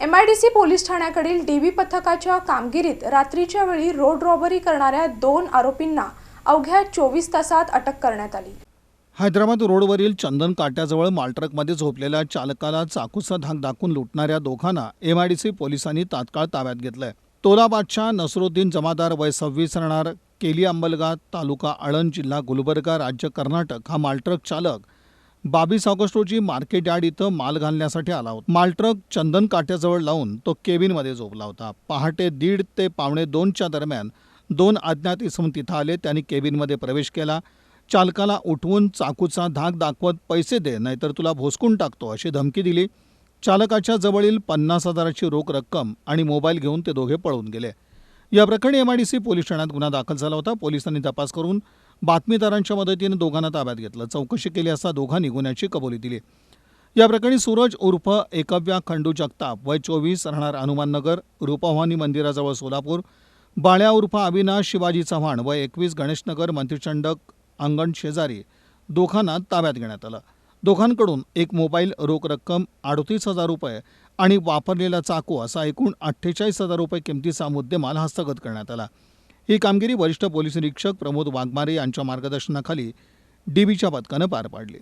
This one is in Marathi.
M I D C police ठाण्याकडील D B पथकाच्या कामगिरीत रात्रीच्या वेळी रोड रॉबरी करणाऱ्या दोन आरोपींना अवघ्या चोवीस तासात अटक करण्यात आली. हैदराबाद रोडवरील चंदन काट्याजवळ मालट्रकमध्ये झोपलेल्या चालकाला चाकूचा धाक दाखवून लुटणाऱ्या दोघांना एम आयडीसी पोलिसांनी तात्काळ ताब्यात घेतलंय. तोलाबादच्या नसरुद्दीन जमादार वय सव्वीस राहणार केली अंबलगा तालुका आळंद जिल्हा गुलबर्गा राज्य कर्नाटक हा मालट्रक चालक बावीस ऑगस्ट रोजी मार्केट यार्ड इथं माल घालण्यासाठी आला होता. मालट्रक चंदन काट्याजवळ लावून तो केबिनमध्ये झोपला होता. पहाटे दीड ते पावणे दोनच्या दरम्यान दोन अज्ञात इसम तिथं आले. त्यांनी केबिनमध्ये प्रवेश केला. चालकाला उठवून चाकूचा धाक दाखवत पैसे दे नाहीतर तुला भोसकून टाकतो अशी धमकी दिली. चालकाच्या जवळील पन्नास हजाराची रोख रक्कम आणि मोबाईल घेऊन ते दोघे पळून गेले. या प्रकरणी एमआयडीसी पोलीस ठाण्यात गुन्हा दाखल झाला होता. पोलिसांनी तपास करून बातमीदारांच्या मदतीने दोघांना ताब्यात घेतलं. चौकशी केली असता दोघांनी गुन्ह्याची कबुली दिली. या प्रकरणी सूरज उर्फ एकव्या खंडू जगताप वय चोवीस राहणार हनुमाननगर रूपवानी मंदिराजवळ सोलापूर बाळ्या उर्फ अविनाश शिवाजी चव्हाण वय एकवीस गणेशनगर मंत्रिचंडक अंगण शेजारी दोघांना ताब्यात घेण्यात आलं. दोघांकडून एक मोबाईल रोख रक्कम अडतीस हजार रुपये आणि वापरलेला चाकू असा एकूण अठ्ठेचाळीस हजार रुपये किमतीचा मुद्देमाल हस्तगत करण्यात आला. ही कामगिरी वरिष्ठ पोलीस निरीक्षक प्रमोद वाघमारे यांच्या मार्गदर्शनाखाली डीबीच्या पथकानं पार पाडली.